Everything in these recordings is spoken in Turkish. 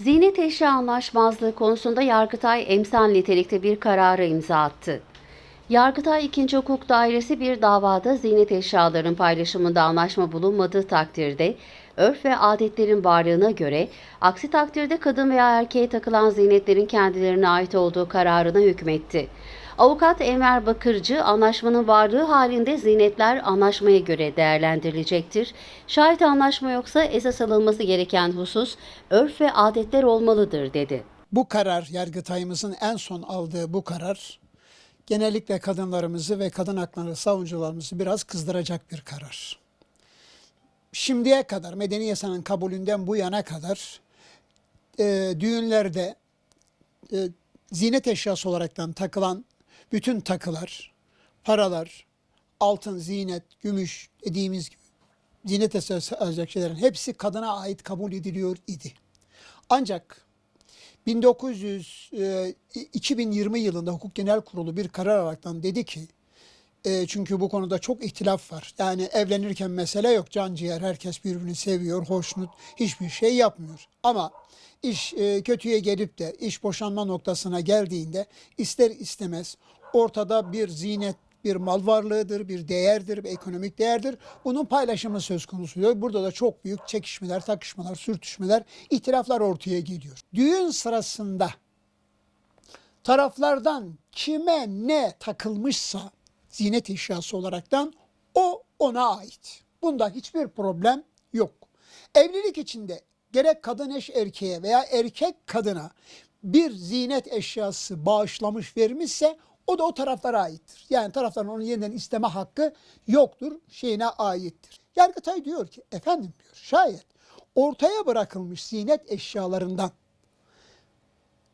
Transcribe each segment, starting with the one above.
Ziynet eşya anlaşmazlığı konusunda Yargıtay emsal nitelikte bir karara imza attı. Yargıtay 2. Hukuk Dairesi bir davada ziynet eşyaların paylaşımında anlaşma bulunmadığı takdirde örf ve adetlerin varlığına göre aksi takdirde kadın veya erkeğe takılan ziynetlerin kendilerine ait olduğu kararına hükmetti. Avukat Enver Bakırcı anlaşmanın varlığı halinde ziynetler anlaşmaya göre değerlendirilecektir. Şayet anlaşma yoksa esas alınması gereken husus örf ve adetler olmalıdır dedi. Bu karar, Yargıtay'ımızın en son aldığı bu karar, genellikle kadınlarımızı ve kadın hakları savunucularımızı biraz kızdıracak bir karar. Şimdiye kadar, medeni yasanın kabulünden bu yana kadar e, düğünlerde e, ziynet eşyası olaraktan takılan bütün takılar, paralar, altın, ziynet, gümüş dediğimiz gibi ziynet eşyası olacak şeylerin hepsi kadına ait kabul ediliyor idi. Ancak 1900 e, 2020 yılında Hukuk Genel Kurulu bir karar alaraktan dedi ki e, çünkü bu konuda çok ihtilaf var. Yani evlenirken mesele yok. Can ciğer herkes birbirini seviyor, hoşnut, hiçbir şey yapmıyor. Ama iş e, kötüye gelip de iş boşanma noktasına geldiğinde ister istemez ortada bir zinet bir mal varlığıdır, bir değerdir, bir ekonomik değerdir. Bunun paylaşımı söz konusu oluyor. Burada da çok büyük çekişmeler, takışmalar, sürtüşmeler, ihtilaflar ortaya geliyor. Düğün sırasında taraflardan kime ne takılmışsa ziynet eşyası olaraktan o ona ait. Bunda hiçbir problem yok. Evlilik içinde gerek kadın eş erkeğe veya erkek kadına bir ziynet eşyası bağışlamış vermişse o da o taraflara aittir. Yani tarafların onu yeniden isteme hakkı yoktur, şeyine aittir. Yargıtay diyor ki efendim diyor şayet ortaya bırakılmış ziynet eşyalarından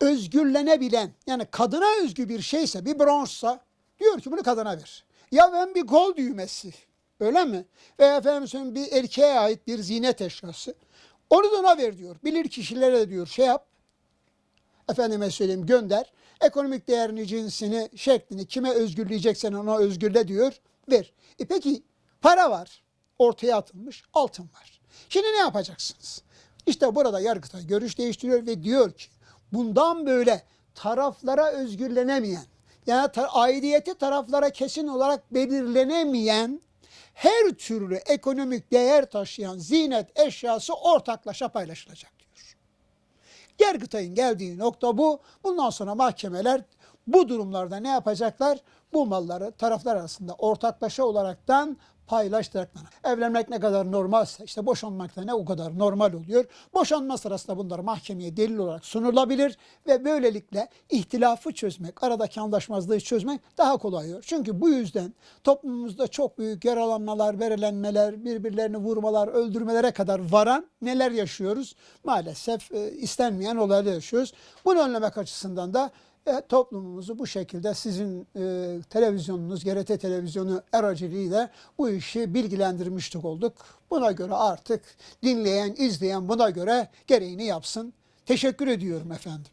özgürlenebilen yani kadına özgü bir şeyse bir bronzsa diyor ki bunu kadına ver. Ya ben bir gol düğmesi öyle mi? Veya efendim bir erkeğe ait bir ziynet eşyası. Onu da ona ver diyor. Bilir kişilere diyor şey yap. Efendime söyleyeyim gönder. Ekonomik değerini, cinsini, şeklini kime özgürleyeceksen ona özgürle diyor. Ver. E peki para var. Ortaya atılmış altın var. Şimdi ne yapacaksınız? İşte burada Yargıtay görüş değiştiriyor ve diyor ki bundan böyle taraflara özgürlenemeyen yani ta- aidiyeti taraflara kesin olarak belirlenemeyen her türlü ekonomik değer taşıyan ziynet eşyası ortaklaşa paylaşılacak diyor. Yargıtay'ın geldiği nokta bu. Bundan sonra mahkemeler bu durumlarda ne yapacaklar? Bu malları taraflar arasında ortaklaşa olaraktan paylaştıraraklar. Evlenmek ne kadar normalse işte boşanmak da ne o kadar normal oluyor. Boşanma sırasında bunlar mahkemeye delil olarak sunulabilir ve böylelikle ihtilafı çözmek, aradaki anlaşmazlığı çözmek daha kolay olur. Çünkü bu yüzden toplumumuzda çok büyük yaralanmalar, verelenmeler, birbirlerini vurmalar, öldürmelere kadar varan neler yaşıyoruz? Maalesef e, istenmeyen olaylar yaşıyoruz. Bunu önlemek açısından da e, toplumumuzu bu şekilde sizin e, televizyonunuz, GRT televizyonu aracılığıyla bu işi bilgilendirmiştik olduk. Buna göre artık dinleyen, izleyen buna göre gereğini yapsın. Teşekkür ediyorum efendim.